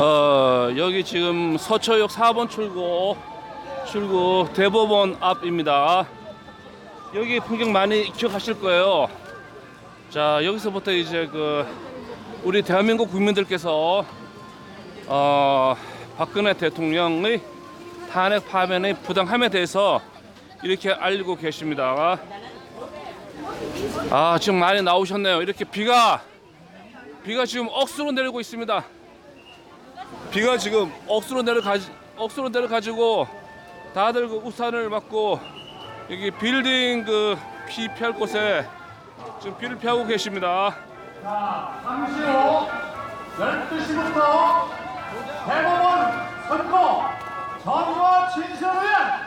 어, 여기 지금 서초역 4번 출구 출구 대법원 앞입니다. 여기 풍경 많이 기억하실 거예요. 자 여기서부터 이제 그 우리 대한민국 국민들께서 어, 박근혜 대통령의 탄핵 파면의 부당함에 대해서 이렇게 알리고 계십니다. 아 지금 많이 나오셨네요. 이렇게 비가 비가 지금 억수로 내리고 있습니다. 비가 지금 억수로 내려가 억수로 내려가지고 다들 그 우산을 맞고 여기 빌딩 그피 피할 곳에 지금 비를 피하고 계십니다. 잠시 후 12시부터 대법원 선고 전과 진실을 위한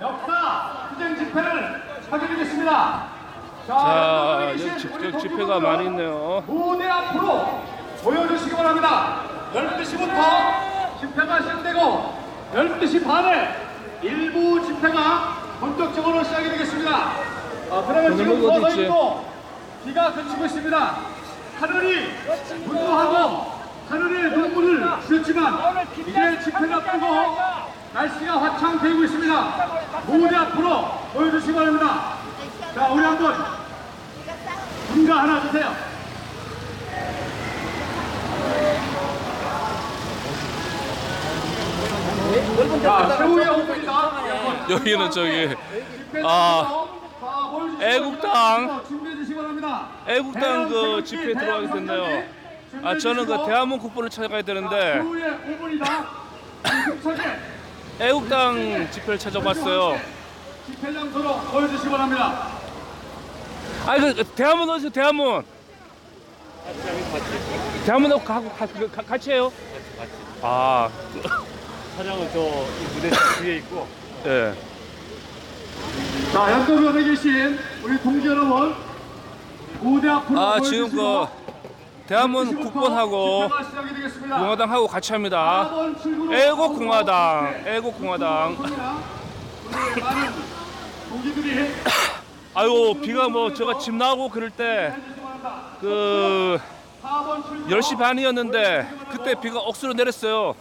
역사 투쟁 집회를 하겠습니다. 자 여러분 여기 계신 집, 우리 여기 집회가 많이 있네요. 무대 앞으로 모여주시기 바랍니다. 12시부터 집회가 시작되고 12시 반에 일부 집회가 본격적으로 시작이 되겠습니다. 아, 그러면 지금 있지? 서서히도 비가 그치고 있습니다. 하늘이 분노하고 하늘에 눈물을 주셨지만 이제 집회가 앞두고 날씨가 화창 되고 있습니다. 무대 앞으로 모여주시기 바랍니다. 자, 우리 한번 분가 하나 주세요. 자, 최후의 호흡입니다. 여기는 저기 아, 애국당. 애국당 그 집회 들어가게 됐네요. 아 저는 그 대한민국 국본을 찾아가야 되는데 최후의 5분이다. 힘차게 애국당 집회를 찾아봤어요. 집회 장소로 보여주시기 바랍니다. 아니 그 대한문 어디서 대한문? 대한문하고 가, 가, 가, 같이 해요? 아, 차량은 저 무대 뒤에 있고 예. 자, 연도변에 계신 우리 동지 여러분, 무대 앞으로 아 지금 그 대한문 되겠습니다. 공화당하고 같이 합니다. 4번 출구로 애국 공화당, 애국 공화당. 아유 비가 뭐 제가 집 나오고 그럴 때그 4번 출구 10시 반이었는데 그때 비가 억수로 내렸어요.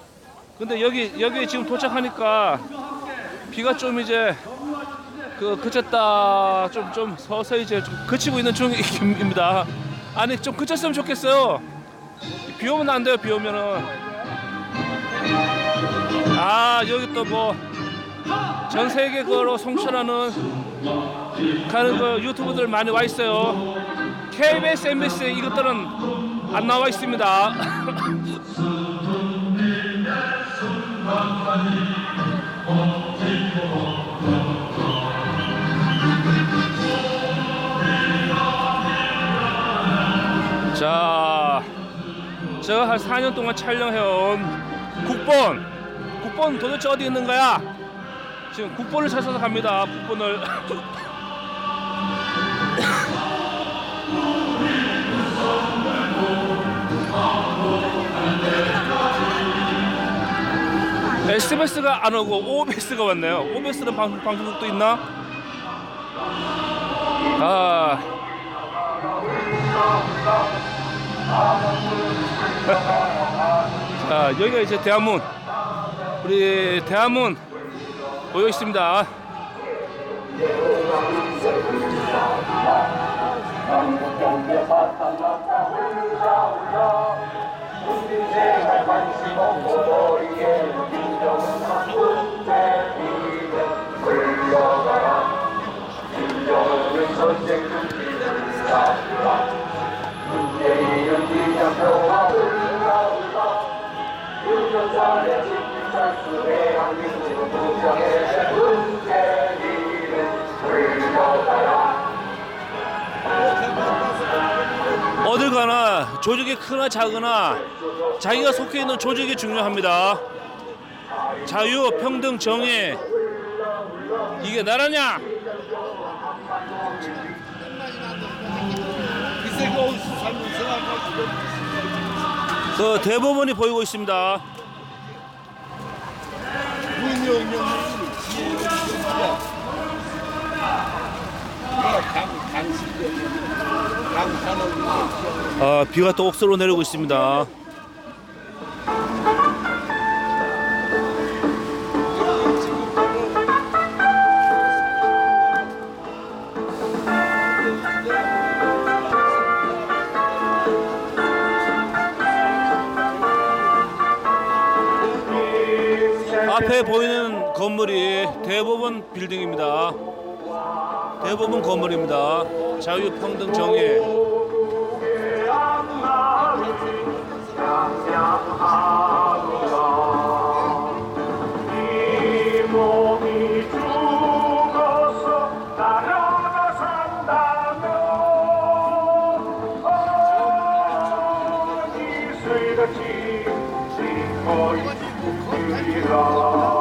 근데 여기 여기 지금 도착하니까 비가 좀 이제 그 그쳤다 좀 좀 서서히 이제 좀 그치고 있는 중입니다. 아니 좀 그쳤으면 좋겠어요. 비 오면 안 돼요. 비 오면은 아 여기 또 뭐 전 세계 거로 송출하는 가는 그 유튜브들 많이 와 있어요. KBS, MBC 이것들은 안 나와 있습니다. 자, 제가 한 4년 동안 촬영해온 국본. 국본 도대체 어디 있는 거야? 지금 국본을 찾아서 갑니다. 국본을. SBS가 안 오고 OBS가 왔네요. OBS는 방송, 방송국도 있나? 아. 자, 여기가 이제 대한문. 우리 대한문 모여 있습니다. 신세에 관심 없고 머리에 민정은 군대비에 끌려가라 민정은 전쟁 준비를 잡으라 문재인은 비장표와 올라올라 불면사의 집중 철수해 한민국은 부정해 어딜 가나 조직이 크나 작으나 자기가 속해 있는 조직이 중요합니다. 자유, 평등, 정의 이게 나라냐? 그 대법원이 보이고 있습니다. 아, 비가 또 억수로 내리고 있습니다. 앞에 보이는 건물이 대부분 빌딩입니다. 대부분 건물입니다. 자유평등 정의 있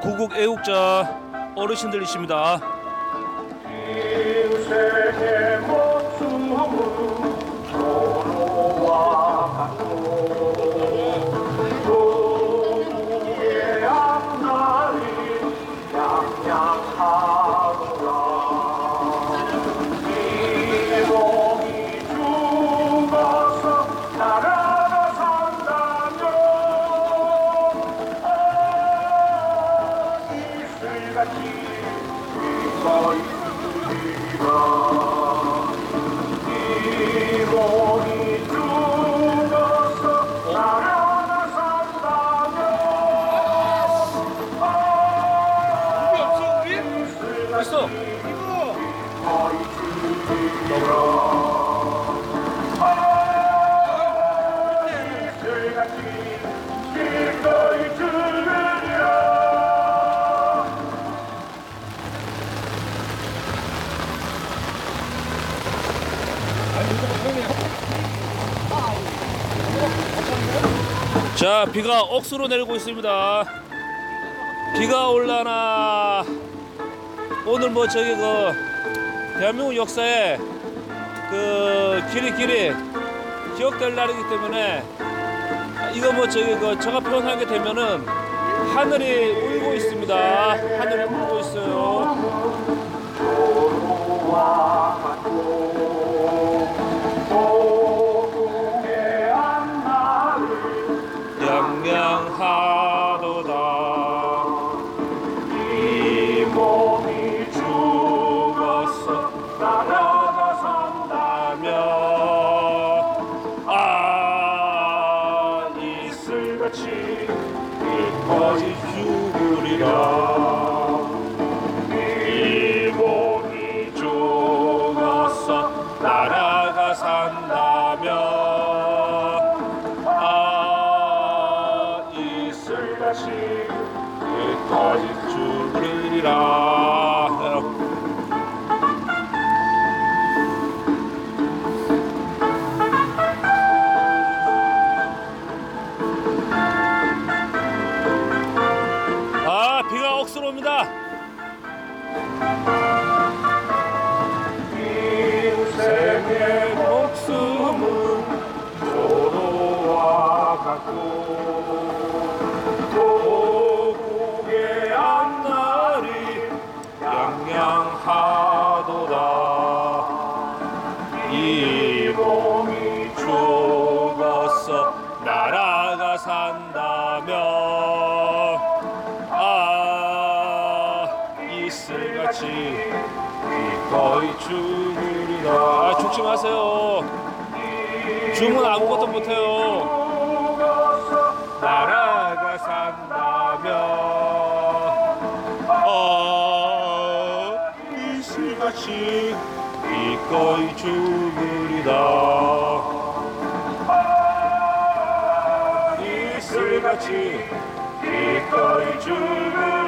구국 애국자 어르신들이십니다. 자, 비가 억수로 내리고 있습니다. 비가 올라나 오늘 뭐 저기 그 대한민국 역사에 그 길이 길이 기억될 날이기 때문에 이거 뭐 저기 그 제가 표현하게 되면은 하늘이 울고 있습니다. 하늘이 울고 있어요. 양양하도다. 이 몸이 죽어서 나라가 산다면 아 이슬같이 이거지 죽으리라. 나라가 산다면 아 이슬같이 기꺼이 죽으리라 아 죽지 마세요. 죽으면 아무것도 못해요. 나라가 산다면 아 이슬같이 기꺼이 죽으리라 같이 기꺼이 죽으리라